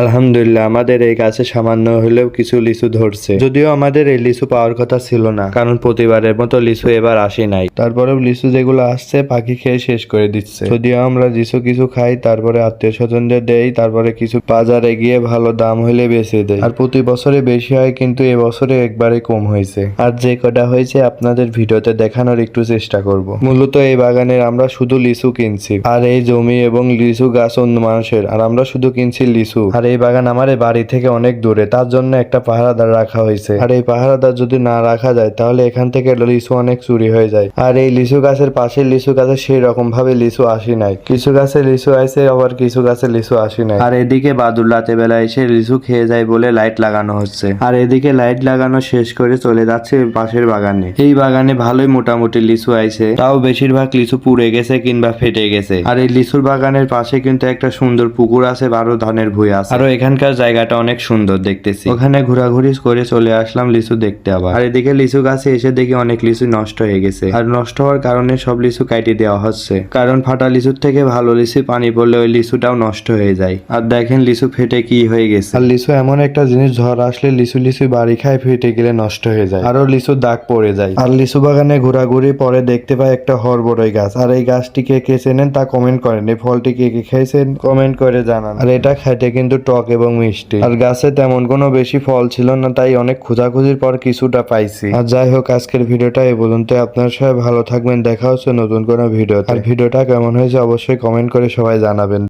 আলহামদুলিল্লাহ, আমাদের এই গাছে সামান্য হলেও কিছু লিচু ধরছে। যদিও আমাদের এই লিচু পাওয়ার কথা ছিল না, কারণ প্রতিবারের মতো লিচু এবার আসে নাই। তারপরেও লিচু যেগুলো আসছে পাখি খেয়ে শেষ করে দিচ্ছে। যদিও আমরা লিচু কিছু খাই, তারপরে আত্মীয় স্বজনদের দেই, তারপরে কিছু বাজারে গিয়ে ভালো দাম হলে বেচে দেয় আর প্রতি বছরে বেশি হয়, কিন্তু এবছরে একবারে কম হয়েছে। আর যে কটা হয়েছে, আপনাদের ভিডিওতে দেখানোর একটু চেষ্টা করব। মূলত এই বাগানের আমরা শুধু লিচু কিনছি। আর এই জমি এবং লিচু গাছ অন্য মানুষের, আর আমরা শুধু কিনছি লিচু। আর এই বাগান আমার এই বাড়ি থেকে অনেক দূরে, তার জন্য একটা পাহারাদার রাখা হয়েছে। আর এই পাহারাদার যদি না রাখা যায়, তাহলে এখান থেকে লিচু অনেক চুরি হয়ে যায়। আর এই লিচু গাছের পাশে লিচু গাছে সেই রকম ভাবে লিচু আসি নাই। কিছু গাছে লিচু আসে আবার কিছু গাছে লিচু আসি নাই। আর এদিকে বাদুর রাতে বেলা এসে লিচু খেয়ে যায় বলে লাইট লাগানো হচ্ছে। আর এদিকে লাইট লাগানো শেষ করে চলে যাচ্ছে পাশের বাগানে। এই বাগানে ভালোই মোটামুটি লিচু আইছে। তাও বেশিরভাগ লিচু পুড়ে গেছে কিংবা ফেটে গেছে। আর এই লিচুর বাগানের পাশে কিন্তু একটা সুন্দর পুকুর আছে, বারো ধানের ভুঁই আছে। আরও এখানকার জায়গাটা অনেক সুন্দর দেখতেছি। ওখানে ঘোরাঘুরি করে চলে আসলাম লিচু দেখতে আবার। আর এদিকে লিচু গাছে এসে দেখি অনেক লিচু নষ্ট হয়ে গেছে। আর নষ্ট হওয়ার কারণে সব লিচু কাটিয়ে দেওয়া হচ্ছে। কারণ ফাটা লিচুর থেকে ভালো লিচু পানি পড়লে ওই লিচুটাও নষ্ট হয়ে যায়। আর দেখেন লিচু ফেটে কি হয়ে গেছে। আর লিচু এমন একটা জিনিস ঝড় আসলে লিচু লিচু বাড়ি খায় ফেটে গেলে নষ্ট হয়ে যায়। আরও লিচুর দাগ পড়ে যায়। আর লিচু বাগানে ঘোরাঘুরি পরে দেখতে পাই একটা হরবড়ই গাছ। আর এই গাছটি কে কে চেনেন তা কমেন্ট করেন। এই ফলটি কে কে খেয়েছেন কমেন্ট করে জানান। আর এটা খাইতে কিন্তু টক এবং মিষ্টি। আর গাছে তেমন কোনো বেশি ফল ছিল না, তাই অনেক খোঁজাখুঁজির পর কিছুটা পাইছি। আর যাই হোক, আজকের ভিডিওটা এই পর্যন্ত। আপনার সবাই ভালো থাকবেন, দেখা হচ্ছে নতুন কোনো ভিডিও আর ভিডিওটা কেমন হয়েছে অবশ্যই কমেন্ট করে সবাই জানাবেন।